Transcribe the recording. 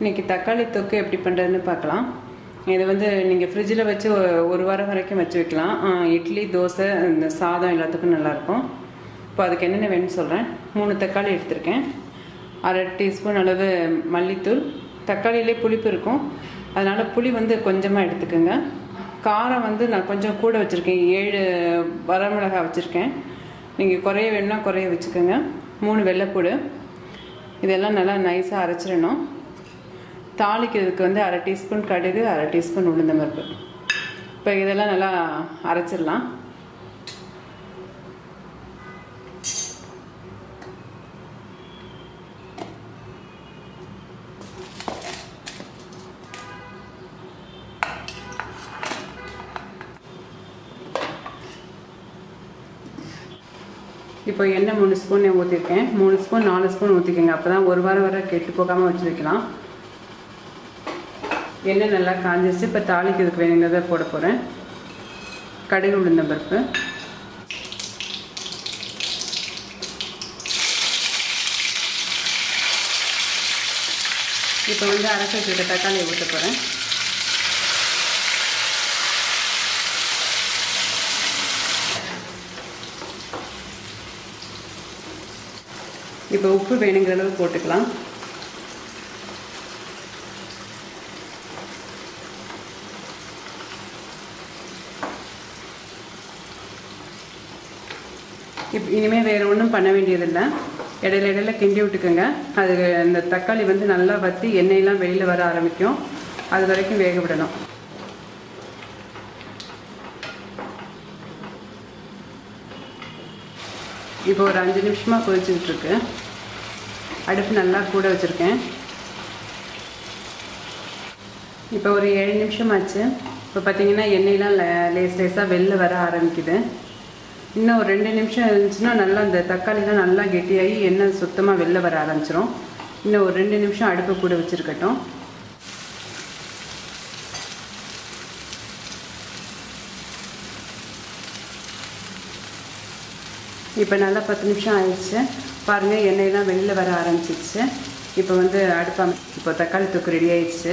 இன்றைக்கி தக்காளி தொக்கு எப்படி பண்ணுறதுன்னு பார்க்கலாம். இதை வந்து நீங்கள் ஃப்ரிட்ஜில் வச்சு ஒரு வாரம் வரைக்கும் வச்சு வைக்கலாம். இட்லி தோசை இந்த சாதம் எல்லாத்துக்கும் நல்லாயிருக்கும். இப்போ அதுக்கு என்னென்ன வேணும்னு சொல்கிறேன் மூணு தக்காளி எடுத்திருக்கேன். அரை டீஸ்பூன் அளவு மல்லித்தூள். தக்காளியிலே புளிப்பு இருக்கும். அதனால் புளி வந்து கொஞ்சமாக எடுத்துக்கோங்க. காரம் வந்து நான் கொஞ்சம் கூட வச்சுருக்கேன். ஏழு வரமிளகாய் வச்சுருக்கேன். நீங்கள் குறைய வேணும்னா குறைய வச்சுக்கோங்க. மூணு வெள்ளைப்பூடு. இதெல்லாம் நல்லா நைஸாக அரைச்சிடணும். தாளிக்கிறதுக்கு வந்து அரை டீஸ்பூன் கடுகு அரை டீஸ்பூன் உளுந்தம்பருப்பு இப்போ இதெல்லாம் நல்லா அரைச்சிடலாம். இப்போ எண்ணெய் மூணு ஸ்பூன் ஊற்றிருக்கேன் மூணு ஸ்பூன் நாலு ஸ்பூன் ஊற்றிக்கோங்க அப்போ தான் ஒரு வாரம் வர கெட்டு போகாமல் வச்சு வைக்கலாம் எண்ணெய் நல்லா காஞ்சிருச்சு. இப்போ தாளிக்கு இதுக்கு வேணுங்கிறத போட போகிறேன் கடுகு உளுந்த பருப்பு. இப்போ வந்து அரைச்சி வச்சுருக்க தக்காளியை ஊற்ற போகிறேன் இப்போ உப்பு வேணுங்கிற அளவு போட்டுக்கலாம். இப் இனிமேல் வேறு ஒன்றும் பண்ண வேண்டியதில்லை. இடையில இடையில கிண்டி விட்டுக்கோங்க. அது அந்த தக்காளி வந்து நல்லா வற்றி எண்ணெயெல்லாம் வெளியில் வர ஆரம்பிக்கும். அது வரைக்கும் வேக விடணும். இப்போ ஒரு அஞ்சு நிமிஷமாக கொதிச்சுக்கிட்டு அடுப்பு நல்லா கூட வச்சுருக்கேன். இப்போ ஒரு ஏழு நிமிஷம் ஆச்சு இப்போ பார்த்தீங்கன்னா எண்ணெயெலாம் லே- லேஸ் லேஸாக வெளில வர ஆரம்பிக்குது. இன்னும் ஒரு ரெண்டு நிமிஷம் இருந்துச்சுன்னா நல்லா அந்த தக்காளிலாம் நல்லா கெட்டியாகி எண்ணெய் சுத்தமாக வெளில வர ஆரம்பிச்சிரும். இன்னும் ஒரு ரெண்டு நிமிஷம் அடுப்பு கூட வச்சுருக்கட்டும். இப்போ நல்லா பத்து நிமிஷம் ஆயிடுச்சு. பாருங்கள் எண்ணெயெல்லாம் வெளியில் வர ஆரம்பிச்சிருச்சு. இப்போ வந்து அடுப்பாக இப்போ தக்காளி தொக்கு ரெடி ஆயிடுச்சு.